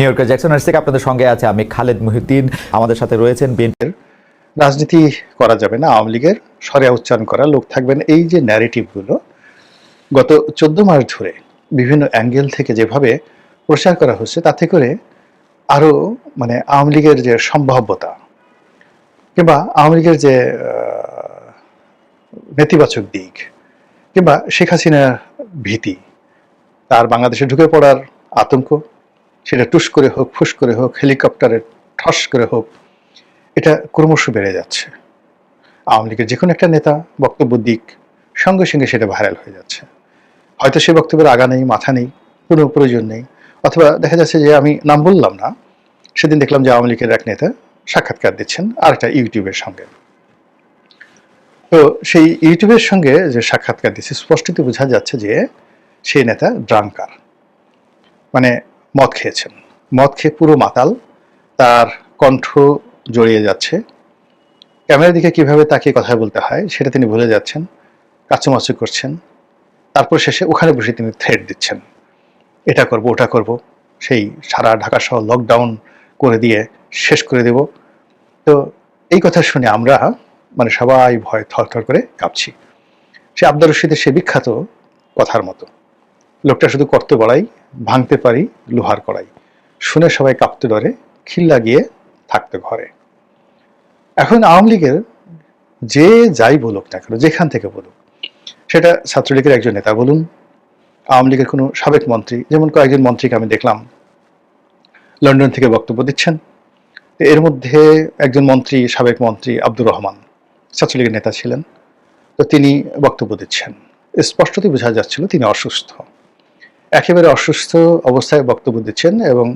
New ইয়র্কের Jackson থেকে আপনাদের সঙ্গে আছে, আমি খালেদ মহিউদ্দিন, আমাদের সাথে রয়েছেন বিএনপির রাজনীতি করা যাবে না, আওয়ামী লীগের সরিয়া উচ্চারণ করা, লোক থাকবেন। এই যে ন্যারেটিভগুলো গত চোদ্দ মাস ধরে বিভিন্ন অ্যাঙ্গেল থেকে যেভাবে প্রচার করা হচ্ছে, তাতে করে আরও মানে আওয়ামী লীগের যে সম্ভাব্যতা কিংবা আওয়ামী লীগের যে নেতিবাচক দিক কিংবা শেখ হাসিনার ভীতি, তার বাংলাদেশে ঢুকে পড়ার আতঙ্ক সেটা টুস করে হোক, ফুস করে হোক, হেলিকপ্টারে ঠস করে হোক, এটা ক্রমশ বেড়ে যাচ্ছে। আওয়ামী লীগের যে কোনো একটা নেতা বক্তব্য দিক, সঙ্গে সঙ্গে সেটা ভাইরাল হয়ে যাচ্ছে। হয়তো সে বক্তব্যের আগা নেই, মাথা নেই, কোনো প্রয়োজন নেই। অথবা দেখা যাচ্ছে যে আমি নাম বললাম না, সেদিন দেখলাম যে আওয়ামী লীগের এক নেতা সাক্ষাৎকার দিচ্ছেন আর একটা ইউটিউবের সঙ্গে। তো সেই ইউটিউবের সঙ্গে যে সাক্ষাৎকার দিচ্ছে, স্পষ্টত বোঝা যাচ্ছে যে সেই নেতা ড্রাঙ্কার। মানে মদ খেয়েছেন। মদ খেয়ে পুরো মাতাল, তার কণ্ঠ জড়িয়ে যাচ্ছে। ক্যামেরার দিকে কীভাবে তাকে কথা বলতে হয়, সেটা তিনি ভুলে যাচ্ছেন, কাচুমাচু করছেন। তারপর শেষে ওখানে বসে তিনি থ্রেড দিচ্ছেন। এটা করব, ওটা করব, সেই সারা ঢাকা সহ লকডাউন করে দিয়ে শেষ করে দেব। তো এই কথা শুনে আমরা মানে সবাই ভয় থরথর করে কাঁপছি। সে আব্দুর রশিদের সে বিখ্যাত কথার মতো। লোকটা শুধু করতে বড়াই ভাঙতে পারি, লোহার কড়াই। শুনে সবাই কাঁপতে ডরে খিল্লা গিয়ে থাকতে ঘরে। এখন আওয়ামী লীগের যে যাই বলুক না কেন, যেখান থেকে বলুক, সেটা ছাত্রলীগের একজন নেতা বলুন, আওয়ামী লীগের কোনো সাবেক মন্ত্রী, যেমন কয়েকজন মন্ত্রীকে আমি দেখলাম, লন্ডন থেকে বক্তব্য দিচ্ছেন এর মধ্যে একজন মন্ত্রী, সাবেক মন্ত্রী আব্দুর রহমান ছাত্রলীগের নেতা ছিলেন, তো তিনি বক্তব্য দিচ্ছেন। স্পষ্টতই বোঝা যাচ্ছিল তিনি অসুস্থ। একেবারে অসুস্থ অবস্থায় বক্তব্য দিচ্ছেন এবং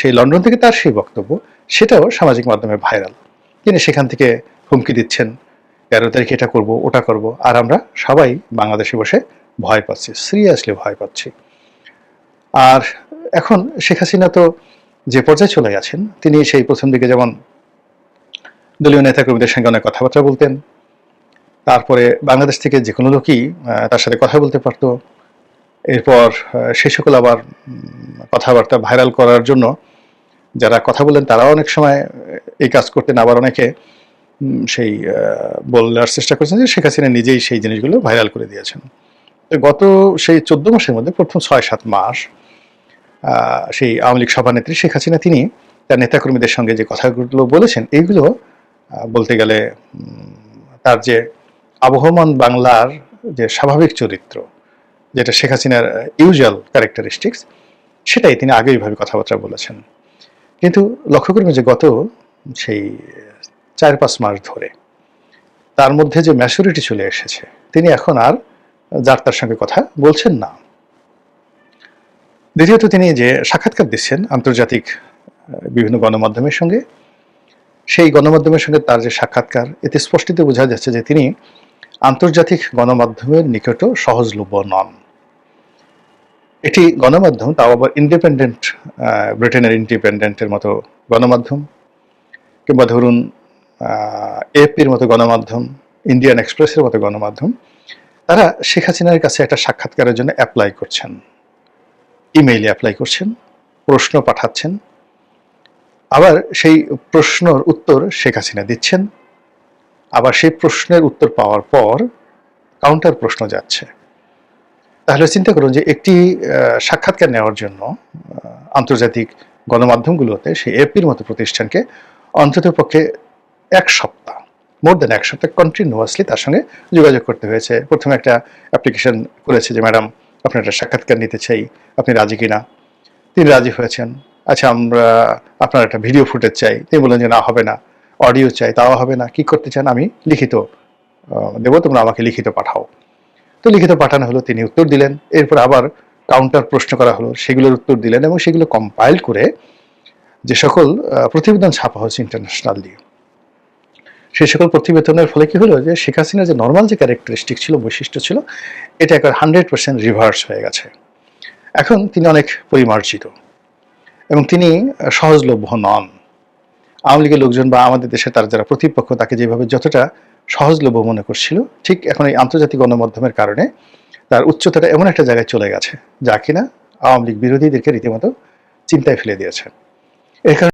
সেই লন্ডন থেকে তার সেই বক্তব্য, সেটাও সামাজিক মাধ্যমে ভাইরাল। তিনি সেখান থেকে হুমকি দিচ্ছেন, তেরো তারিখে এটা করব, ওটা করব, আর আমরা সবাই বাংলাদেশে বসে ভয় পাচ্ছি, সিরিয়াসলি ভয় পাচ্ছি। আর এখন শেখ হাসিনা তো যে পর্যায়ে চলে গেছেন, তিনি সেই প্রথম দিকে যেমন দলীয় নেতাকর্মীদের সঙ্গে অনেক কথাবার্তা বলতেন, তারপরে বাংলাদেশ থেকে যে কোনো লোকই তার সাথে কথা বলতে পারতো এরপর সেই সকল আবার কথাবার্তা ভাইরাল করার জন্য যারা কথা বলেন তারাও অনেক সময় এই কাজ করতেন। আবার অনেকে সেই বলার চেষ্টা করেছেন যে শেখ হাসিনা নিজেই সেই জিনিসগুলো ভাইরাল করে দিয়েছেন। গত সেই চোদ্দ মাসের মধ্যে, প্রথম ছয় সাত মাস সেই আওয়ামী লীগ সভানেত্রী শেখ হাসিনা, তিনি তার নেতাকর্মীদের সঙ্গে যে কথাগুলো বলেছেন এইগুলো বলতে গেলে তার যে আবহমান বাংলার যে স্বাভাবিক চরিত্র যেটা শেখ হাসিনার ইউজুয়াল ক্যারেক্টারিস্টিক্স সেটাই তিনি আগে এইভাবে কথাবার্তা বলেছেন। কিন্তু লক্ষ্য করবেন যে গত সেই চার পাঁচ মাস ধরে তার মধ্যে যে ম্যাচুরিটি চলে এসেছে, তিনি এখন আর যার তার সঙ্গে কথা বলছেন না। দ্বিতীয়ত তিনি যে সাক্ষাৎকার দিচ্ছেন আন্তর্জাতিক বিভিন্ন গণমাধ্যমের সঙ্গে, সেই গণমাধ্যমের সঙ্গে তার যে সাক্ষাৎকার, এতে স্পষ্টত বোঝা যাচ্ছে যে তিনি আন্তর্জাতিক গণমাধ্যমের নিকটও সহজলভ্য নন। এটি গণমাধ্যম, তাও আবার ইন্ডিপেন্ডেন্ট ব্রিটেনের ইন্ডিপেন্ডেন্টের মতো গণমাধ্যম, কিংবা ধরুন এপির মতো গণমাধ্যম ইন্ডিয়ান এক্সপ্রেসের মতো গণমাধ্যম, তারা শেখ হাসিনার কাছে একটা সাক্ষাৎকারের জন্য অ্যাপ্লাই করছেন। ইমেইলে অ্যাপ্লাই করছেন, প্রশ্ন পাঠাচ্ছেন। আবার সেই প্রশ্নর উত্তর শেখ হাসিনা দিচ্ছেন। আবার সেই প্রশ্নের উত্তর পাওয়ার পর কাউন্টার প্রশ্ন যাচ্ছে। তাহলে চিন্তা করুন যে একটি সাক্ষাৎকার নেওয়ার জন্য আন্তর্জাতিক গণমাধ্যমগুলোতে সেই এপির মতো প্রতিষ্ঠানকে অন্তত পক্ষে এক সপ্তাহ মোর দেন এক সপ্তাহ কন্টিনিউয়াসলি তার সঙ্গে যোগাযোগ করতে হয়েছে। প্রথমে একটা অ্যাপ্লিকেশন করেছে যে ম্যাডাম আপনার একটা সাক্ষাৎকার নিতে চাই, আপনি রাজি কিনা? তিনি রাজি হয়েছেন। আচ্ছা আমরা আপনার একটা ভিডিও ফুটেজ চাই। তিনি বললেন যে, না, হবে না। অডিও চাই, তাও হবে না। কি করতে চান? আমি লিখিত দেবো, তোমরা আমাকে লিখিত পাঠাও। তো লিখিত পাঠানো হলো, তিনি উত্তর দিলেন। এরপর আবার কাউন্টার প্রশ্ন করা হলো, সেগুলোর উত্তর দিলেন এবং সেগুলো কম্পাইল করে যে সকল প্রতিবেদন ছাপা হয়েছে ইন্টারন্যাশনালি সেই সকল প্রতিবেদনের ফলে কি হলো যে, শেখ হাসিনার যে নর্মাল যে ক্যারেক্টারিস্টিক ছিল, বৈশিষ্ট্য ছিল, এটা একবার হান্ড্রেড পার্সেন্ট রিভার্স হয়ে গেছে। এখন তিনি অনেক পরিমার্জিত এবং তিনি সহজলভ্য নন। আওয়ামী লীগের লোকজন বা আমাদের দেশে তার যারা প্রতিপক্ষ, তাকে যেভাবে যতটা সহজলভ্য মনে করছিল, ঠিক এখন এই আন্তর্জাতিক গণমাধ্যমের কারণে তার উচ্চতাটা এমন একটা জায়গায় চলে গেছে যা কিনা আওয়ামী লীগ বিরোধীদেরকে রীতিমতো চিন্তায় ফেলে দিয়েছে। এর কারণে